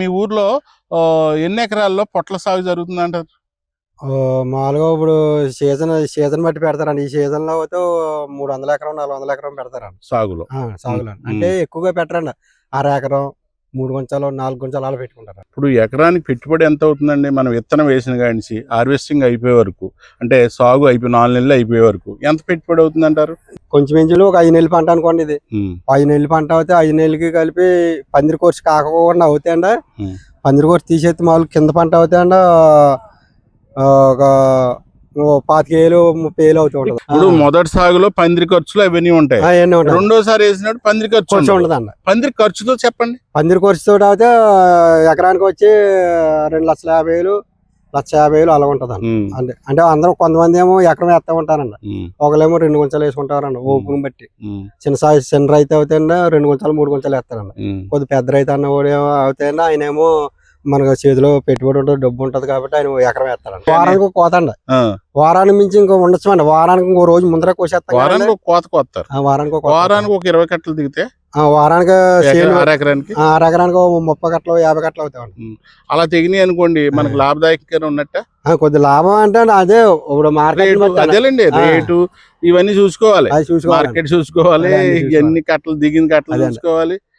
మీ ఊర్లో ఎన్ని ఎకరాల్లో పొట్ల సాగు జరుగుతుంది అంటారు మామూలుగా ఇప్పుడు సీజన్ సీజన్ బట్టి పెడతారండి. ఈ సీజన్లో అయితే మూడు వందల ఎకరం నాలుగు వందల ఎకరం పెడతారండి. సాగులో. సాగులో. అంటే ఎక్కువగా పెట్టరండి. అర ఎకరం మూడు గుంచాలు నాలుగు గుంచాలు అలా పెట్టుకుంటారు ఇప్పుడు ఎకరానికి పెట్టుబడి ఎంత అవుతుందండి? మనం విత్తనం వేసిన కానించి హార్వెస్టింగ్ అయిపోయే వరకు అంటే సాగు అయిపోయి నాలుగు నెలలు అయిపోయే వరకు ఎంత పెట్టుబడి అవుతుంది అంటారు కొంచెం ఇంచులు ఒక ఐదు నెలల పంట అనుకోండి ఇది. ఐదు నెలల పంట అయితే ఐదు నెలలకి కలిపి పందిరి కోర్సు కాకుండా అవుతాయండి. పందిరి కోర్సు తీసేస్తే మామూలు కింద పంట అవుతాయండి ఒక ఓ పాతిక వేలు ముప్పై వేలు అవుతూ ఉంటుంది. ఇప్పుడు మొదటి సాగులో పందిరి ఖర్చులు అవన్నీ ఉంటాయి. రెండోసారి వేసినప్పుడు పందిరి ఖర్చు ఉండదు. ఉండదండి పందిరి ఖర్చుతో చెప్పండి. పందిరి తోటి అయితే ఎకరానికి వచ్చి రెండు లక్షల యాభై వేలు లక్ష యాభై వేలు అలా ఉంటుందండి ఉమ్, అంటే అంటే అందరూ కొంతమంది ఏమో ఎకరం వేస్తా ఉంటారండి ఒకళ్ళేమో రెండు గుంటలు వేసుకుంటారండి ఓపుని బట్టి. చిన్న సాయి చిన్న రైతు అవుతాయండి రెండు గుంటలు మూడు గుంటలు వేస్తారండి. కొద్ది పెద్ద రైతు అన్న కూడా ఏమో అవుతాయండి ఆయన ఏమో మనకు చేతిలో పెట్టుబడి ఉంటుంది డబ్బు ఉంటుంది కాబట్టి ఆయన ఎకరం వేస్తారండి వారానికి ఒక కోత అండి ఆ, వారానికి మించి ఇంకో ఉండొచ్చు అండి వారానికి ఇంకో రోజు ముందర కోసేస్తాం కదండి. వారానికి కోత కొత్తారు ఆ, వారానికి. వారానికి ఒక ఇరవై కట్టలు దిగితే వారానికి చేను ఎకరా- అర ఎకరానికి? ముప్పై గంటలు యాభై గంటలు అవుతాయండి అలా తెగినాయి అనుకోండి మనకు లాభదాయకంగా ఉన్నట్ట? కొద్ది లాభం అంటే అదే ఇప్పుడు మార్కెట్ అదేలేండి. రేటు ఇవన్నీ చూసుకోవాలి. మార్కెట్ చూసుకోవాలి. ఎన్ని కట్టలు దిగిన కట్టలు. చూసుకోవాలి.